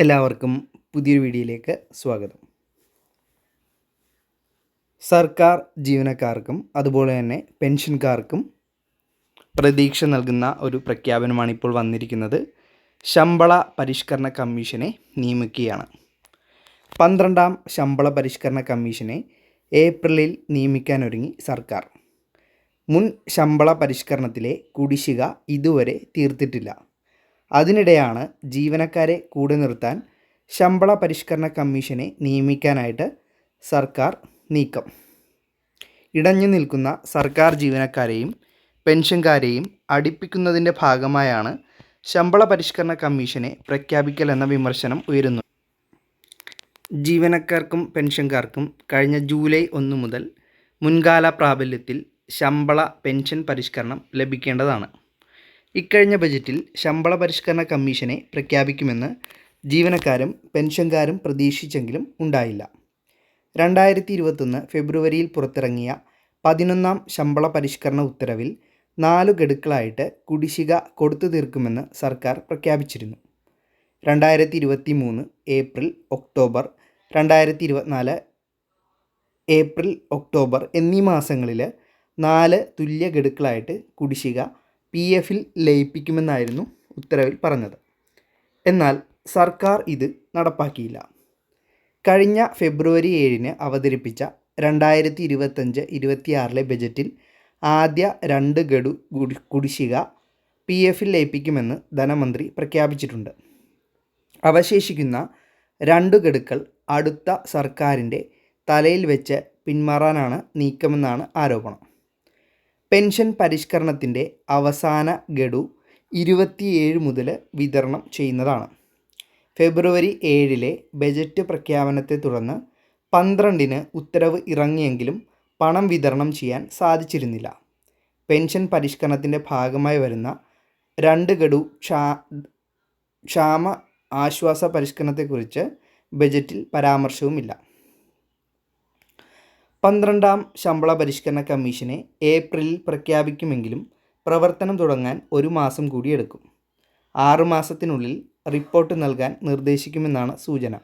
എല്ലാവർക്കും പുതിയൊരു വീഡിയോയിലേക്ക് സ്വാഗതം. സർക്കാർ ജീവനക്കാർക്കും അതുപോലെ തന്നെ പെൻഷൻകാർക്കും പ്രതീക്ഷ നൽകുന്ന ഒരു പ്രഖ്യാപനമാണ് ഇപ്പോൾ വന്നിരിക്കുന്നത്. ശമ്പള പരിഷ്കരണ കമ്മീഷനെ നിയമിക്കുകയാണ്. പന്ത്രണ്ടാം ശമ്പള പരിഷ്കരണ കമ്മീഷനെ ഏപ്രിലിൽ നിയമിക്കാനൊരുങ്ങി സർക്കാർ. മുൻ ശമ്പള പരിഷ്കരണത്തിലെ കുടിശ്ശിക ഇതുവരെ തീർത്തിട്ടില്ല. അതിനിടെയാണ് ജീവനക്കാരെ കൂടെ നിർത്താൻ ശമ്പള പരിഷ്കരണ കമ്മീഷനെ നിയമിക്കാനായിട്ട് സർക്കാർ നീക്കം. ഇടഞ്ഞു നിൽക്കുന്ന സർക്കാർ ജീവനക്കാരെയും പെൻഷൻകാരെയും അടുപ്പിക്കുന്നതിന്റെ ഭാഗമായാണ് ശമ്പള പരിഷ്കരണ കമ്മീഷനെ പ്രഖ്യാപിക്കൽ എന്ന വിമർശനം ഉയരുന്നു ജീവനക്കാർക്കും പെൻഷൻകാർക്കും കഴിഞ്ഞ ജൂലൈ ഒന്ന് മുതൽ മുൻകാല പ്രാബല്യത്തിൽ ശമ്പള പെൻഷൻ പരിഷ്കരണം ലഭിക്കേണ്ടതാണ്. ഇക്കഴിഞ്ഞ ബജറ്റിൽ ശമ്പള പരിഷ്കരണ കമ്മീഷനെ പ്രഖ്യാപിക്കുമെന്ന് ജീവനക്കാരും പെൻഷൻകാരും പ്രതീക്ഷിച്ചെങ്കിലും ഉണ്ടായില്ല. രണ്ടായിരത്തി ഇരുപത്തൊന്ന് ഫെബ്രുവരിയിൽ പുറത്തിറങ്ങിയ പതിനൊന്നാം ശമ്പള പരിഷ്കരണ ഉത്തരവിൽ നാലു ഗഡുക്കളായിട്ട് കുടിശ്ശിക കൊടുത്തു തീർക്കുമെന്ന് സർക്കാർ പ്രഖ്യാപിച്ചിരുന്നു. രണ്ടായിരത്തി ഇരുപത്തി മൂന്ന് ഏപ്രിൽ ഒക്ടോബർ രണ്ടായിരത്തി ഇരുപത്തിനാല് ഏപ്രിൽ ഒക്ടോബർ എന്നീ മാസങ്ങളിൽ നാല് തുല്യ ഗഡുക്കളായിട്ട് കുടിശ്ശിക പി എഫിൽ ലയിപ്പിക്കുമെന്നായിരുന്നു ഉത്തരവിൽ പറഞ്ഞത്. എന്നാൽ സർക്കാർ ഇത് നടപ്പാക്കിയില്ല. കഴിഞ്ഞ ഫെബ്രുവരി ഏഴിന് അവതരിപ്പിച്ച രണ്ടായിരത്തി ഇരുപത്തഞ്ച് ഇരുപത്തിയാറിലെ ബജറ്റിൽ ആദ്യ രണ്ട് ഗഡു കുടിശ്ശിക പി എഫിൽ ലയിപ്പിക്കുമെന്ന് ധനമന്ത്രി പ്രഖ്യാപിച്ചിട്ടുണ്ട്. അവശേഷിക്കുന്ന രണ്ട് ഗഡുക്കൾ അടുത്ത സർക്കാരിന്റെ തലയിൽ വെച്ച് പിന്മാറാനാണ് നീക്കമെന്നാണ് ആരോപണം. പെൻഷൻ പരിഷ്കരണത്തിന്റെ അവസാന ഗഡു ഇരുപത്തിയേഴ് മുതൽ വിതരണം ചെയ്യുന്നതാണ്. ഫെബ്രുവരി ഏഴിലെ ബജറ്റ് പ്രഖ്യാപനത്തെ തുടർന്ന് പന്ത്രണ്ടിന് ഉത്തരവ് ഇറങ്ങിയെങ്കിലും പണം വിതരണം ചെയ്യാൻ സാധിച്ചിരുന്നില്ല. പെൻഷൻ പരിഷ്കരണത്തിന്റെ ഭാഗമായി വരുന്ന രണ്ട് ഗഡു ക്ഷാ ക്ഷാമ ആശ്വാസ പരിഷ്കരണത്തെക്കുറിച്ച് ബജറ്റിൽ പരാമർശവുമില്ല. പന്ത്രണ്ടാം ശമ്പള പരിഷ്കരണ കമ്മീഷനെ ഏപ്രിലിൽ പ്രഖ്യാപിക്കുമെങ്കിലും പ്രവർത്തനം തുടങ്ങാൻ ഒരു മാസം കൂടി എടുക്കും. ആറുമാസത്തിനുള്ളിൽ റിപ്പോർട്ട് നൽകാൻ നിർദ്ദേശിക്കുമെന്നാണ് സൂചന.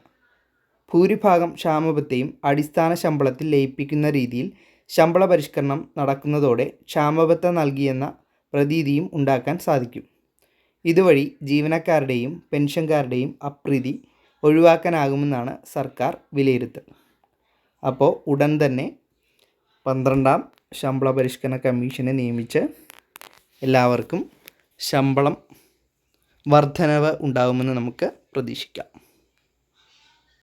ഭൂരിഭാഗം ക്ഷാമബത്തെയും അടിസ്ഥാന ശമ്പളത്തിൽ ലയിപ്പിക്കുന്ന രീതിയിൽ ശമ്പള പരിഷ്കരണം നടക്കുന്നതോടെ ക്ഷാമബത്ത നൽകിയെന്ന പ്രതീതിയും ഉണ്ടാക്കാൻ സാധിക്കും. ഇതുവഴി ജീവനക്കാരുടെയും പെൻഷൻകാരുടെയും അപ്രീതി ഒഴിവാക്കാനാകുമെന്നാണ് സർക്കാർ വിലയിരുത്തൽ. അപ്പോൾ ഉടൻ തന്നെ പന്ത്രണ്ടാം ശമ്പള പരിഷ്കരണ കമ്മീഷനെ നിയമിച്ച് എല്ലാവർക്കും ശമ്പളം വർധനവ് ഉണ്ടാകുമെന്ന് നമുക്ക് പ്രതീക്ഷിക്കാം.